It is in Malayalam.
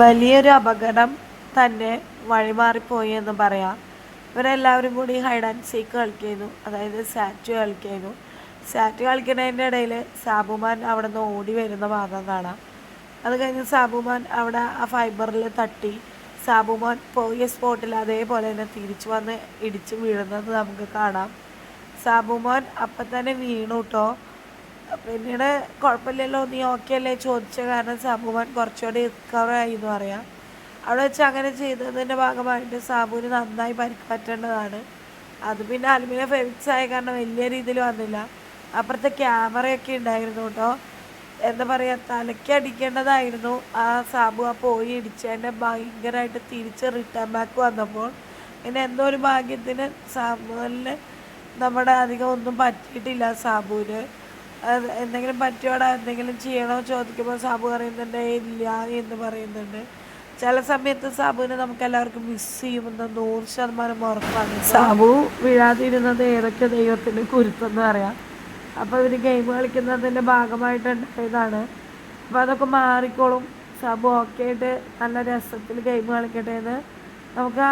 വലിയൊരു അപകടം തന്നെ വഴിമാറിപ്പോയി എന്ന് പറയാം. ഇവരെല്ലാവരും കൂടി ഹൈഡ് ആൻഡ് സീക്ക് കളിക്കുന്നു. അതായത് സാറ്റ് കളിക്കുന്നു. സാറ്റ് കളിക്കുന്നതിന്റെ ഇടയിൽ സാബുമാൻ അവിടെ നിന്ന് ഓടി വരുന്ന ഭാഗം കാണാം. അത് കഴിഞ്ഞ് സാബുമാൻ അവിടെ ആ ഫൈബറിൽ തട്ടി. സാബുമാൻ പോയ സ്പോട്ടിൽ അതേപോലെ തന്നെ തിരിച്ചു വന്ന് ഇടിച്ച് വീഴുന്നത് നമുക്ക് കാണാം. സാബുമാൻ അപ്പം തന്നെ വീണു കേട്ടോ പിന്നീട് കുഴപ്പമില്ലല്ലോ നീ ഓക്കെ അല്ലേ? ചോദിച്ച കാരണം സാബുമാൻ കുറച്ചുകൂടി റിക്കവറായി എന്ന് പറയാം. അവിടെ വെച്ച് അങ്ങനെ ചെയ്തതിന്റെ ഭാഗമായിട്ട് സാബുവിന് നന്നായി പരിക്ക് പറ്റേണ്ടതാണ് അത് പിന്നെ അലുമിനിയം ഫെവിക്സ് ആയ കാരണം വലിയ രീതിയിൽ വന്നില്ല. അപ്പുറത്തെ ക്യാമറയൊക്കെ ഉണ്ടായിരുന്നു കേട്ടോ. എന്താ പറയുക തലയ്ക്ക് അടിക്കേണ്ടതായിരുന്നു. ആ സാബു ആ പോയി ഇടിച്ചതിന്റെ ഭയങ്കരമായിട്ട് തിരിച്ച് റിട്ടേൺ ബാക്ക് വന്നപ്പോൾ. പിന്നെ എന്തോ ഒരു ഭാഗ്യത്തിന് സാബുവിന് നമ്മുടെ അധികം ഒന്നും പറ്റിയിട്ടില്ല സാബുവിന്. എന്തെങ്കിലും പറ്റിയോടാ എന്തെങ്കിലും ചെയ്യണോ ചോദിക്കുമ്പോൾ സാബു പറയുന്നുണ്ട് "ഏയ് ഇല്ല എന്ന് പറയുന്നുണ്ട്. ചില സമയത്ത് സാബുവിനെ നമുക്ക് എല്ലാവർക്കും മിസ് ചെയ്യുമെന്ന് നൂറ് ശതമാനം ഉറപ്പാണ്. സാബു വീഴാതിരുന്നത് ഏതൊക്കെ ദൈവത്തിന്റെ കുരുത്തെന്ന് പറയാം അപ്പോൾ ഇവർ ഗെയിം കളിക്കുന്നതിന്റെ ഭാഗമായിട്ടുണ്ടായതാണ്. അപ്പോൾ അതൊക്കെ മാറിക്കോളും. സാബു ഓക്കെ ആയിട്ട് നല്ല രസത്തിൽ ഗെയിം കളിക്കട്ടെ എന്ന് നമുക്ക്